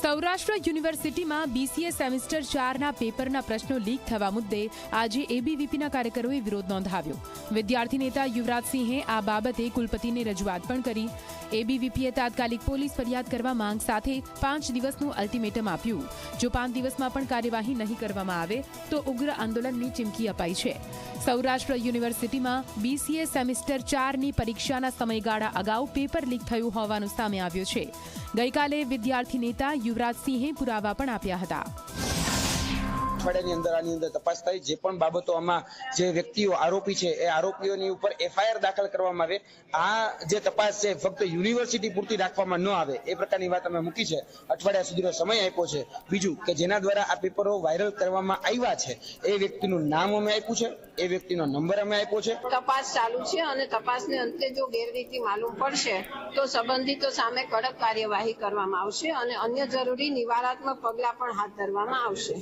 સૌરાષ્ટ્ર યુનિવર્સિટીમાં BCA semester ચારના પેપરના પ્રશ્નો લીક થવા મુદ્દે આજે એબીવીપીના કાર્યકરોએ વિરોધ નોંધાવ્યો. વિદ્યાર્થી નેતા યુવરાજસિંહે આ બાબતે કુલપતિને રજૂઆત પણ કરી. એબીવીપીએ તાત્કાલિક પોલીસ ફરિયાદ કરવા માંગ સાથે પાંચ દિવસનું અલ્ટિમેટમ આપ્યું. જો પાંચ દિવસમાં પણ કાર્યવાહી નહીં કરવામાં આવે, તો ઉગ્ર આંદોલનની ચીમકી અપાઈ છે. સૌરાષ્ટ્ર યુનિવર્સિટીમાં બીસીએ સેમિસ્ટર ચારની પરીક્ષાના સમયગાળા અગાઉ પેપર લીક થયું હોવાનું સામે આવ્યું છે. ગઈકાલે વિદ્યાર્થી નેતા યુવરાજસિંહે પુરાવા પણ આપ્યા હતા. અઠવાડિયાની અંદર આની અંદર તપાસ થાય. જે પણ બાબતો આમાં જે વ્યક્તિઓ આરોપી છે, એ આરોપીઓની ઉપર એફઆઈઆર દાખલ કરવામાં આવે. આ જે તપાસ છે, ફક્ત યુનિવર્સિટી પૂરતી રાખવામાં ન આવે. એ પ્રકારની વાત અમે મૂકી છે. અઠવાડિયા સુધીનો સમય આપ્યો છે. બીજું કે જેના દ્વારા આ પેપરો વાયરલ કરવામાં આવ્યા છે, એ વ્યક્તિનું નામ અમે આપ્યું છે, એ વ્યક્તિનો નંબર અમે આપ્યો છે. તપાસ ચાલુ છે અને તપાસને અંતે જો ગેરરીતિ માલુમ પડશે, તો સંબંધિતો સામે કડક કાર્યવાહી કરવામાં આવશે અને અન્ય જરૂરી નિવારાત્મક પગલાં પણ હાથ ધરવામાં આવશે.